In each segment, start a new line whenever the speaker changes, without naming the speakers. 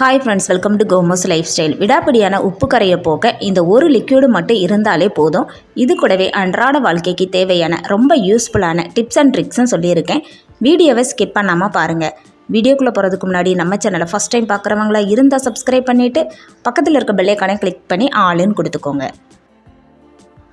Hi friends welcome to கோமோஸ் lifestyle விடாப்பிடியான உப்பு கரையை போக்க இந்த ஒரு லிக்யூடு மட்டும் இருந்தாலே போதும். இது கூடவே அன்றாட வாழ்க்கைக்கு தேவையான ரொம்ப யூஸ்ஃபுல்லான டிப்ஸ் அண்ட் ட்ரிக்ஸும் சொல்லியிருக்கேன். வீடியோவை ஸ்கிப் பண்ணாமல் பாருங்கள் வீடியோக்குள்ளே போகிறதுக்கு முன்னாடி நம்ம சேனலை ஃபஸ்ட் டைம் பார்க்குறவங்களா இருந்தால் சப்ஸ்கிரைப் பண்ணிவிட்டு பக்கத்தில் இருக்க பெல்லைக்கானே கிளிக் பண்ணி ஆளுன்னு கொடுத்துக்கோங்க.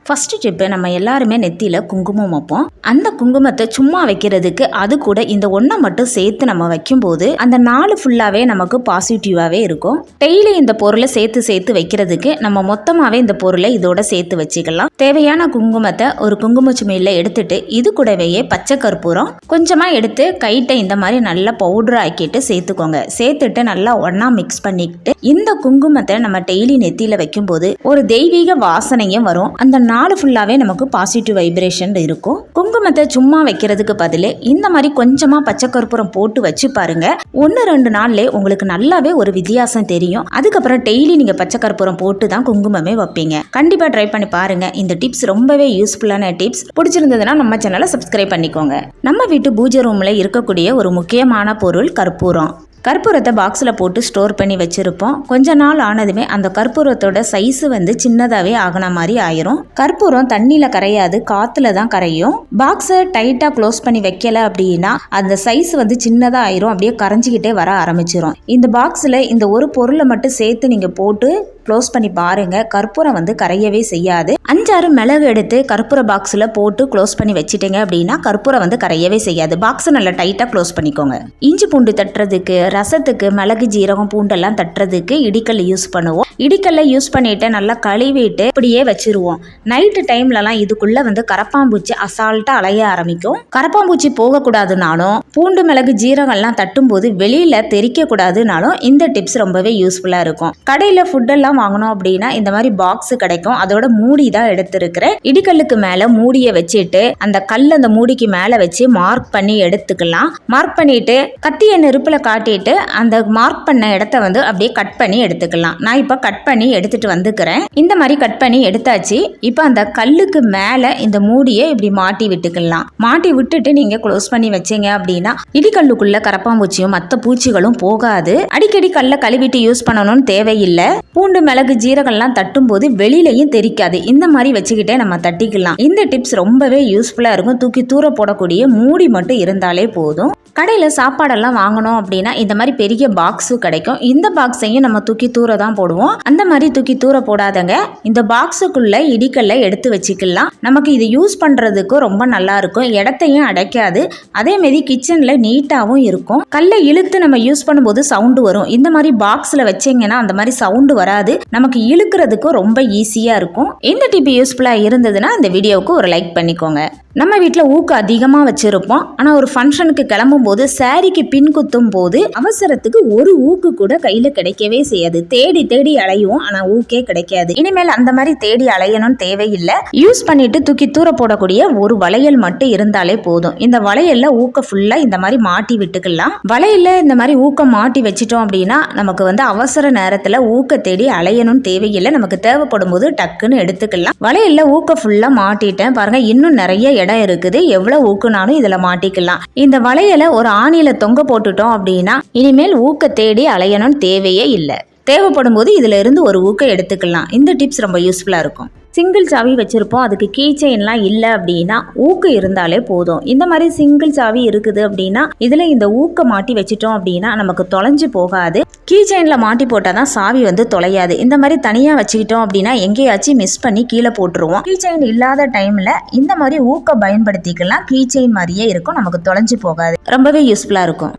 ஃபஸ்ட்டு டிப்பு நம்ம எல்லாருமே நெத்தியில் குங்குமம் வைப்போம். அந்த குங்குமத்தை சும்மா வைக்கிறதுக்கு அது கூட இந்த ஒன்றை மட்டும் சேர்த்து நம்ம வைக்கும்போது அந்த நாள் ஃபுல்லாகவே நமக்கு பாசிட்டிவாகவே இருக்கும். டெய்லி இந்த பொருளை சேர்த்து சேர்த்து வைக்கிறதுக்கு நம்ம மொத்தமாகவே இந்த பொருளை இதோட சேர்த்து வச்சுக்கலாம். தேவையான குங்குமத்தை ஒரு குங்கும சுமையில் எடுத்துட்டு இது கூடவே பச்சை கற்பூரம் கொஞ்சமாக எடுத்து கைட்டை இந்த மாதிரி நல்லா பவுடர் ஆக்கிட்டு சேர்த்துக்கோங்க. சேர்த்துட்டு நல்லா ஒன்றா மிக்ஸ் பண்ணிக்கிட்டு இந்த குங்குமத்தை நம்ம டெய்லி நெத்தியில் வைக்கும்போது ஒரு தெய்வீக வாசனையும் வரும். அந்த நாள் ஃபுல்லாகவே நமக்கு பாசிட்டிவ் வைப்ரேஷன் இருக்கும். குங்குமத்தை சும்மா வைக்கிறதுக்கு பதில் இந்த மாதிரி கொஞ்சமாக பச்சை கற்பூரம் போட்டு வச்சு பாருங்க. ஒன்று ரெண்டு நாள்லேயே உங்களுக்கு நல்லாவே ஒரு வித்தியாசம் தெரியும். அதுக்கப்புறம் டெய்லி நீங்கள் பச்சை கற்பூரம் போட்டு தான் குங்குமமே வைப்பீங்க. கண்டிப்பாக ட்ரை பண்ணி பாருங்க. இந்த டிப்ஸ் ரொம்பவே யூஸ்ஃபுல்லான டிப்ஸ் பிடிச்சிருந்ததுன்னா நம்ம சேனலை சப்ஸ்கிரைப் பண்ணிக்கோங்க. நம்ம வீட்டு பூஜை ரூமில் இருக்கக்கூடிய ஒரு முக்கியமான பொருள் கற்பூரம். கற்பூரத்தை பாக்ஸில் போட்டு ஸ்டோர் பண்ணி வச்சுருப்போம். கொஞ்ச நாள் ஆனதுமே அந்த கற்பூரத்தோட சைஸு வந்து சின்னதாகவே ஆகின மாதிரி ஆயிரும். கற்பூரம் தண்ணியில் கரையாது காற்றுல தான் கரையும். பாக்ஸை டைட்டாக க்ளோஸ் பண்ணி வைக்கல அப்படின்னா அந்த சைஸ் வந்து சின்னதாக ஆயிரும் அப்படியே கரைஞ்சிக்கிட்டே வர ஆரம்பிச்சிரும். இந்த பாக்ஸில் இந்த ஒரு பொருளை மட்டும் சேர்த்து நீங்கள் போட்டு க்ளோஸ் பண்ணி பாருங்க. கற்பூரம் வந்து கரையவே செய்யாது. அஞ்சாறு மிளகு எடுத்து கற்பூர பாக்ஸில் போட்டு க்ளோஸ் பண்ணி வச்சுட்டீங்க அப்படின்னா கற்பூரம் வந்து கரையவே செய்யாது. பாக்ஸை நல்லா டைட்டாக க்ளோஸ் பண்ணிக்கோங்க. இஞ்சி பூண்டு தட்டுறதுக்கு ரசத்துக்கு மிளகு ஜீரகம் பூண்டெல்லாம் தட்டுறதுக்கு இடிக்கல் யூஸ் பண்ணுவோம். இடிக்கல்ல யூஸ் பண்ணிட்டு நல்லா கழுவிட்டு இப்படியே வச்சிருவோம். நைட்டு டைம்லலாம் இதுக்குள்ள வந்து கரப்பாம்பூச்சி அசால்ட்டாக அலைய ஆரம்பிக்கும். கரப்பாம்பூச்சி போகக்கூடாதுனாலும் பூண்டு மிளகு ஜீரகம்லாம் தட்டும்போது வெளியில தெரிக்க கூடாதுனாலும் இந்த டிப்ஸ் ரொம்பவே யூஸ்ஃபுல்லாக இருக்கும். கடையில் ஃபுட்டெல்லாம் வாங்கணும் அப்படின்னா இந்த மாதிரி பாக்ஸ் கிடைக்கும். அதோட மூடி தான் எடுத்திருக்கிறேன். இடிக்கல்லுக்கு மேலே மூடியை வச்சுட்டு அந்த கல் அந்த மூடிக்கு மேலே வச்சு மார்க் பண்ணி எடுத்துக்கலாம். மார்க் பண்ணிட்டு கத்தியை நெருப்பில் காட்டிட்டு அந்த மார்க் பண்ண இடத்த வந்து அப்படியே கட் பண்ணி எடுத்துக்கலாம். நான் இப்போ கட் பண்ணி எடுத்துட்டு வந்துக்கிறேன். இந்த மாதிரி கட் பண்ணி எடுத்தாச்சு. இப்போ அந்த கல்லுக்கு மேலே இந்த மூடியை இப்படி மாட்டி விட்டுக்கலாம். மாட்டி விட்டுட்டு நீங்கள் க்ளோஸ் பண்ணி வச்சீங்க அப்படின்னா இடிக்கல்லுக்குள்ள கரப்பாம்பூச்சியும் மற்ற பூச்சிகளும் போகாது. அடிக்கடி கல்லை கழுவிட்டு யூஸ் பண்ணணும்னு தேவையில்லை. பூண்டு மிளகு ஜீரகம்லாம் தட்டும்போது வெளியிலையும் தெரிக்காது. இந்த மாதிரி வச்சுக்கிட்டே நம்ம தட்டிக்கலாம். இந்த டிப்ஸ் ரொம்பவே யூஸ்ஃபுல்லாக இருக்கும். தூக்கி தூர போடக்கூடிய மூடி மட்டும் இருந்தாலே போதும். கடையில் சாப்பாடெல்லாம் வாங்கணும் அப்படின்னா இந்த மாதிரி பெரிய பாக்ஸும் கிடைக்கும். இந்த பாக்ஸையும் நம்ம தூக்கி தூர தான் போடுவோம். அந்த மாதிரி தூக்கி தூர போடாதங்க. இந்த பாக்ஸுக்குள்ள இடிக்கல்ல எடுத்து வச்சுக்கலாம். நமக்கு இது யூஸ் பண்ணுறதுக்கு ரொம்ப நல்லா இருக்கும். இடத்தையும் அடைக்காது. அதே மாதிரி கிச்சனில் நீட்டாகவும் இருக்கும். கல்லை இழுத்து நம்ம யூஸ் பண்ணும்போது சவுண்டு வரும். இந்த மாதிரி பாக்ஸில் வச்சீங்கன்னா அந்த மாதிரி சவுண்டு வராது. நமக்கு இழுக்கிறதுக்கும் ரொம்ப ஈஸியாக இருக்கும். இந்த டிபி யூஸ்ஃபுல்லாக இருந்ததுன்னா இந்த வீடியோவுக்கு ஒரு லைக் பண்ணிக்கோங்க. நம்ம வீட்டில் ஊக்கு அதிகமாக வச்சுருப்போம். ஆனால் ஒரு ஃபங்க்ஷனுக்கு கிளம்பும் போது சாரிக்கு பின் குத்தும் போது அவசரத்துக்கு ஒரு ஊக்கு கூட கையில் கிடைக்கவே செய்யாது. தேடி தேடி அலையும். ஆனால் ஊக்கே கிடைக்காது. இனிமேல் அந்த மாதிரி தேடி அலையணும்னு தேவையில்லை. யூஸ் பண்ணிட்டு தூக்கி தூர போடக்கூடிய ஒரு வளையல் மட்டும் இருந்தாலே போதும். இந்த வளையல்ல ஊக்க ஃபுல்லாக இந்த மாதிரி மாட்டி விட்டுக்கலாம். வளையல்ல இந்த மாதிரி ஊக்கம் மாட்டி வச்சிட்டோம் அப்படின்னா நமக்கு வந்து அவசர நேரத்தில் ஊக்க தேடி அலையணும்னு தேவையில்லை. நமக்கு தேவைப்படும் போது டக்குன்னு எடுத்துக்கலாம். வளையல்ல ஊக்க ஃபுல்லாக மாட்டிட்டேன். பாருங்க இன்னும் நிறைய இடம் இருக்குது. எவ்வளவு ஊக்குனாலும் இதுல மாட்டிக்கலாம். இந்த வளையலை ஒரு ஆணியில தொங்க போட்டுட்டோம் அப்படின்னா இனிமேல் ஊக்க தேடி அலையணும்னு தேவையே இல்லை. தேவைப்படும் போது இதுல இருந்து ஒரு ஊக்கம் எடுத்துக்கலாம். இந்த டிப்ஸ் ரொம்ப யூஸ்ஃபுல்லாக இருக்கும். சிங்கிள் சாவி வச்சுருப்போம். அதுக்கு கீ செயின்லாம் இல்லை அப்படின்னா ஊக்கு இருந்தாலே போதும். இந்த மாதிரி சிங்கிள் சாவி இருக்குது அப்படின்னா இதில் இந்த ஊக்க மாட்டி வச்சிட்டோம் அப்படின்னா நமக்கு தொலைஞ்சு போகாது. கீ செயினில் மாட்டி போட்டால் தான் சாவி வந்து தொலையாது. இந்த மாதிரி தனியாக வச்சுக்கிட்டோம் அப்படின்னா எங்கேயாச்சும் மிஸ் பண்ணி கீழே போட்டுருவோம். கீ செயின் இல்லாத டைமில் இந்த மாதிரி ஊக்க பயன்படுத்திக்கலாம். கீ செயின் மாதிரியே இருக்கும். நமக்கு தொலைஞ்சு போகாது. ரொம்பவே யூஸ்ஃபுல்லாக இருக்கும்.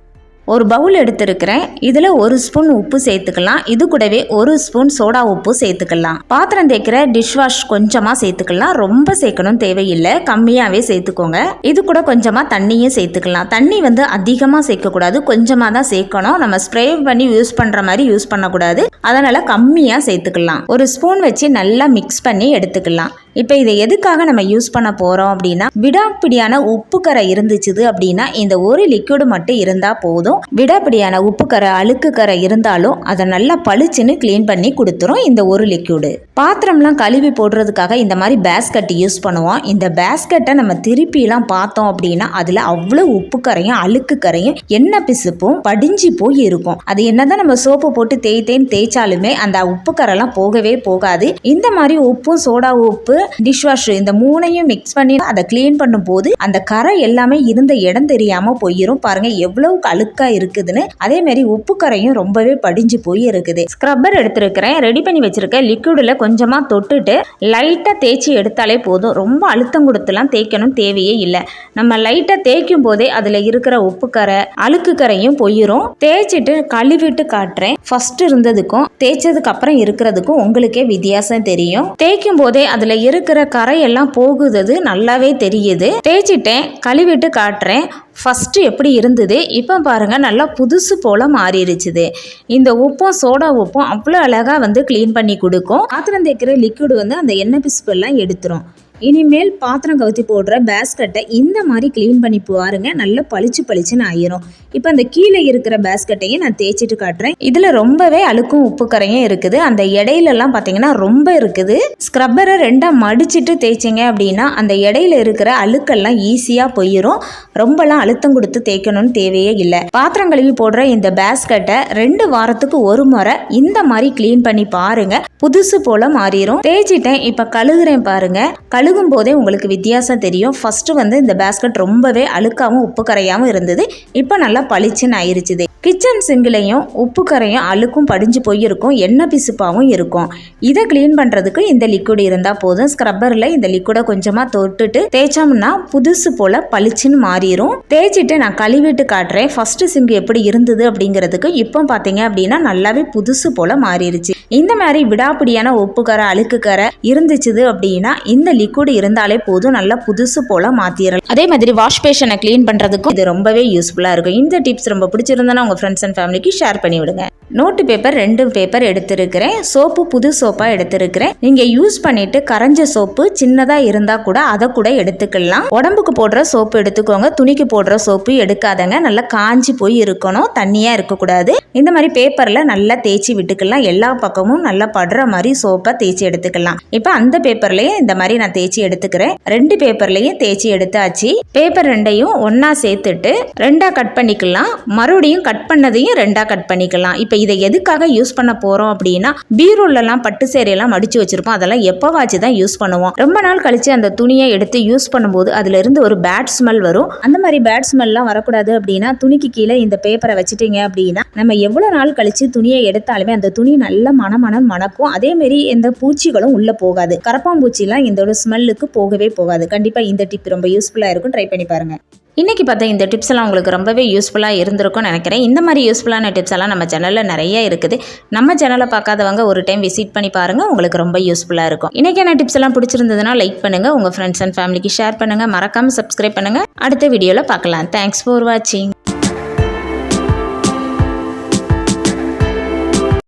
ஒரு பவுல் எடுத்திருக்கிறேன். இதில் ஒரு ஸ்பூன் உப்பு சேர்த்துக்கலாம். இது கூடவே ஒரு ஸ்பூன் சோடா உப்பு சேர்த்துக்கலாம். பாத்திரம் தேய்க்கிற டிஷ் வாஷ் கொஞ்சமாக சேர்த்துக்கலாம். ரொம்ப சேர்க்கணும் தேவையில்லை. கம்மியாகவே சேர்த்துக்கோங்க. இது கூட கொஞ்சமாக தண்ணியும் சேர்த்துக்கலாம். தண்ணி வந்து அதிகமாக சேர்க்கக்கூடாது. கொஞ்சமாக தான் சேர்க்கணும். நம்ம ஸ்ப்ரே பண்ணி யூஸ் பண்ணுற மாதிரி யூஸ் பண்ணக்கூடாது. அதனால் கம்மியாக சேர்த்துக்கலாம். ஒரு ஸ்பூன் வச்சு நல்லா மிக்ஸ் பண்ணி எடுத்துக்கலாம். இப்போ இதை எதுக்காக நம்ம யூஸ் பண்ண போகிறோம் அப்படின்னா விடாப்பிடியான உப்புக்கரை இருந்துச்சுது அப்படின்னா இந்த ஒரு லிக்விடு மட்டும் இருந்தால் போதும். விடாப்பிடியான உப்புக்கரை அழுக்கு கரை இருந்தாலும் அதை நல்லா பளிச்சுன்னு க்ளீன் பண்ணி கொடுத்துரும் இந்த ஒரு லிக்விடு பாத்திரம்லாம் கழுவி போடுறதுக்காக இந்த மாதிரி பேஸ்கட் யூஸ் பண்ணுவோம். இந்த பேஸ்கட்டை நம்ம திருப்பிலாம் பார்த்தோம் அப்படின்னா அதில் அவ்வளோ உப்பு கரையும் அழுக்கு கரையும் எண்ணெய் பிசுப்பும் படிஞ்சு போய் இருக்கும். அது என்னதான் நம்ம சோப்பு போட்டு தேய்த்தேன்னு தேய்ச்சாலுமே அந்த உப்பு கரைலாம் போகவே போகாது. இந்த மாதிரி உப்பும் சோடா உப்பு டிஷ் வாஷ் இந்த மூணையும் மிக்ஸ் பண்ணி அதை க்ளீன் பண்ணும்போது அந்த கரை எல்லாமே இருந்த இடம் தெரியாம போயிரும். பாருங்க எவ்வளவு அழுக்கா இருக்குதுன்னு. அதே மாதிரி உப்பு கரையும் ரொம்பவே படிஞ்சு போய் இருக்குது ஸ்க்ரப்பர் எடுத்திருக்கிறேன். ரெடி பண்ணி வச்சிருக்கேன் லிக்விடில் கொஞ்சமா தொட்டுட்டு லைட்டா தேய்ச்சி எடுத்தாலே போதும். ரொம்ப அழுத்தம் கொடுத்துலாம் தேய்க்கணும் தேவையே இல்லை. நம்ம லைட்டா தேய்க்கும் போதே அதுல இருக்கிற உப்பு கரை அழுக்கு கரையும் போயிரும். தேய்ச்சிட்டு கழுவிட்டு காட்டுறேன். ஃபர்ஸ்ட் இருந்ததுக்கும் தேய்ச்சதுக்கு அப்புறம் இருக்கிறதுக்கும் உங்களுக்கே வித்தியாசம் தெரியும். தேய்க்கும் போதே அதுல இருக்கிற இருக்கிற கரையெல்லாம் போகுது நல்லாவே தெரியுது. தேய்ச்சிட்டேன் கழுவிட்டு காட்டுறேன். ஃபஸ்ட்டு எப்படி இருந்தது? இப்போ பாருங்கள் நல்லா புதுசு போல் மாறிடுச்சுது. இந்த உப்பும் சோடா உப்பும் அவ்வளோ அழகாக வந்து க்ளீன் பண்ணி கொடுக்கும். பாத்திரம் தேய்க்கிற லிக்விட் வந்து அந்த எண்ணெய் பிசுப்பெல்லாம் எடுத்துரும். இனிமேல் பாத்திரம் கவுத்தி போடுற பேஸ்கட்டை இந்த மாதிரி க்ளீன் பண்ணி பாருங்க. நல்லா பளிச்சு பளிச்சுன்னு ஆயிரும். இப்போ அந்த கீழே இருக்கிற பேஸ்கட்டையும் நான் தேய்ச்சிட்டு காட்டுறேன். இதில் ரொம்பவே அழுக்கும் உப்பு கரையும் இருக்குது. அந்த இடையிலலாம் பார்த்தீங்கன்னா ரொம்ப இருக்குது. ஸ்க்ரப்பரை ரெண்டாக மடிச்சிட்டு தேய்ச்சிங்க அப்படின்னா அந்த இடையில இருக்கிற அழுக்கெல்லாம் ஈஸியாக போயிடும் ரொம்பலாம் அழுத்தம் கொடுத்து தேய்க்கணும்னு தேவையே இல்லை. பாத்திரம் கழுவி போடுற இந்த பேஸ்கட்டை ரெண்டு வாரத்துக்கு ஒரு முறை இந்த மாதிரி க்ளீன் பண்ணி பாருங்க. புதுசு போல மாறிடும் தேய்ச்சிட்டேன். இப்போ கழுகுறேன் பாருங்க. கழுகும் போதே உங்களுக்கு வித்தியாசம் தெரியும். ஃபஸ்ட்டு வந்து இந்த பேஸ்கட் ரொம்பவே அழுக்காகவும் உப்பு கரையாகவும் இருந்தது. இப்போ நல்லா பளிச்சுன்னு ஆயிருச்சுது. கிச்சன் சிங்கிலையும் உப்பு கரையும் அழுக்கும் படிஞ்சு போயிருக்கும். எண்ணெய் பிசுப்பாகவும் இருக்கும். இதை க்ளீன் பண்ணுறதுக்கு இந்த லிக்விட் இருந்தால் போதும். ஸ்க்ரப்பரில் இந்த லிக்விடை கொஞ்சமாக தொட்டுட்டு தேய்ச்சோம்னா புதுசு போல் பளிச்சுன்னு மாறிடும் தேய்ச்சிட்டு நான் கழுவிட்டு காட்டுறேன். ஃபஸ்ட்டு சிங்க் எப்படி இருந்தது அப்படிங்கிறதுக்கு இப்போ பார்த்தீங்க அப்படின்னா நல்லாவே புதுசு போல் மாறிடுச்சு இந்த மாதிரி விடாப்பிடியான உப்பு கரை அழுக்கு கரை இருந்துச்சுது அப்படின்னா இந்த லிக்விட் இருந்தாலே போதும் நல்லா புதுசு போல் மாற்றிடலாம் அதே மாதிரி வாஷ் பேஷனை க்ளீன் பண்ணுறதுக்கும் இது ரொம்பவே யூஸ்ஃபுல்லாக இருக்கும். இந்த டிப்ஸ் ரொம்ப பிடிச்சிருந்தனா உங்கள் ஃப்ரெண்ட்ஸ் அண்ட் ஃபேமிலிக்கு ஷேர் பண்ணி விடுங்க. நோட்டு பேப்பர் ரெண்டு பேப்பர் எடுத்திருக்கிறேன். சோப்பு புது சோப்பாக எடுத்திருக்கிறேன். நீங்கள் யூஸ் பண்ணிட்டு கரைஞ்ச சோப்பு சின்னதாக இருந்தால் கூட அதை கூட எடுத்துக்கலாம். உடம்புக்கு போடுற சோப்பு எடுத்துக்கோங்க. துணிக்கு போடுற சோப்பு எடுக்காதங்க. நல்லா காஞ்சி போய் இருக்கணும். தண்ணியாக இருக்கக்கூடாது. இந்த மாதிரி பேப்பரில் நல்லா தேய்ச்சி விட்டுக்கலாம். எல்லா பக்கமும் நல்லா படுற மாதிரி சோப்பை தேய்ச்சி எடுத்துக்கலாம். இப்போ அந்த பேப்பர்லேயே இந்த மாதிரி நான் தேய்ச்சி எடுத்துக்கிறேன். ரெண்டு பேப்பர்லேயும் தேய்ச்சி எடுத்தாச்சு. பேப்பர் ரெண்டையும் ஒன்றா சேர்த்துட்டு ரெண்டாக கட் பண்ணிக்கலாம். மறுபடியும் கட் பண்ணதையும் ரெண்டாக கட் பண்ணிக்கலாம். இப்போ இதை எதுக்காக யூஸ் பண்ண போகிறோம் அப்படின்னா பீரோலலாம் பட்டு சேரையெல்லாம் மடித்து வச்சுருப்போம். அதெல்லாம் எப்போவாச்சு தான் யூஸ் பண்ணுவோம். ரொம்ப நாள் கழித்து அந்த துணியை எடுத்து யூஸ் பண்ணும்போது அதுல இருந்து ஒரு பேட் ஸ்மெல் வரும். அந்த மாதிரி பேட் ஸ்மெல்லாம் வரக்கூடாது அப்படின்னா துணிக்கு கீழே இந்த பேப்பரை வச்சுட்டீங்க அப்படின்னா நம்ம எவ்வளோ நாள் கழித்து துணியை எடுத்தாலுமே அந்த துணி நல்லா மணமணம் மணக்கும். அதே மாதிரி எந்த பூச்சிகளும் உள்ளே போகாது. கரப்பாம்பூச்சிலாம் இதோட ஸ்மெல்லுக்கு போகவே போகாது. கண்டிப்பாக இந்த டிப் ரொம்ப யூஸ்ஃபுல்லாக இருக்கும். ட்ரை பண்ணி பாருங்கள் இன்றைக்கி பார்த்தா இந்த டிப்ஸ் எல்லாம் உங்களுக்கு ரொம்பவே யூஸ்ஃபுல்லாக இருந்திருக்கும்னு நினைக்கிறேன். இந்த மாதிரி யூஸ்ஃபுல்லான டிப்ஸ் எல்லாம் நம்ம சேனலில் நிறைய இருக்குது. நம்ம சேனலை பார்க்காதவங்க ஒரு டைம் விசிட் பண்ணி பாருங்கள் உங்களுக்கு ரொம்ப யூஸ்ஃபுல்லாக இருக்கும். இன்றைக்கான டிப்ஸ் எல்லாம் பிடிச்சிருந்ததுன்னா லைக் பண்ணுங்கள் உங்கள் ஃப்ரெண்ட்ஸ் அண்ட் ஃபேமிலிக்கு ஷேர் பண்ணுங்கள் மறக்காமல் சப்ஸ்கிரைப் பண்ணுங்கள் அடுத்த வீடியோவில் பார்க்கலாம். தேங்க்ஸ் ஃபார் வாட்சிங்